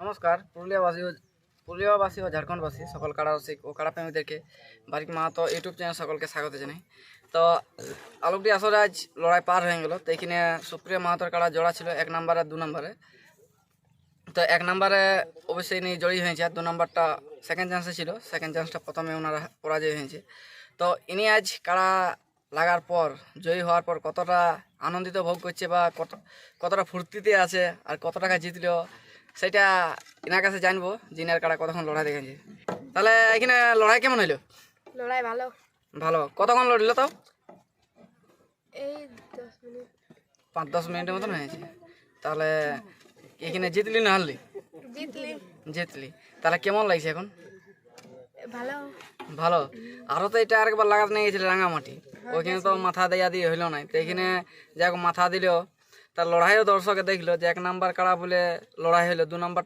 নমস্কার, পুরুলিয়াবাসী পুরুলিয়াবাসী ও ঝাড়খণ্ডবাসী, সকল কাড়া রসিক ও কাড়া প্রেমীদেরকে বারিক মাহাতো ইউটিউব চ্যানেল সকলকে স্বাগত জানাই। তো, আলোকটি আসলে আজ লড়াই পার হয়ে গেল, তো এখানে সুপ্রিয়া মাহাতোর কাড়া জোড়া ছিল এক নম্বরে, দু নম্বরে। তো এক নম্বরে অবশ্যই ইনি জয়ী হয়েছে, আর দু নম্বরটা সেকেন্ড চান্সে ছিল সেকেন্ড চান্সটা প্রথমে ওনারা পরাজয় হয়েছে। তো ইনি আজ কাড়া লাগার পর, জয়ী হওয়ার পর কতটা আনন্দিত ভোগ করছে বা কত কতটা ফুর্তিতে আছে, আর কত টাকা জিতলো সেটা এনার কাছে জানব জিনার কাড়া কতক্ষণ লড়াই দেখেছে। তাহলে এখানে লড়াই কেমন হইল? লড়াই ভালো। ভালো। কতক্ষণ লড়িল তাও? এই দশ মিনিট। পাঁচ দশ মিনিটের মতন হয়েছে। তাহলে এখানে জিতলি না হারলি? জিতলি। জিতলি। তাহলে কেমন লাগছে এখন? ভালো। ভালো। আরও তো এটা আরেকবার লাগাতে নিয়ে গেছিল রাঙামাটি। ওইখানে তো মাথা দেয়া দিয়ে হইল না তো এখানে যাক মাথা দিল। তার লড়াইও দর্শকে দেখল যে এক নাম্বার কাড়া বলে লড়াই হইল দু নাম্বার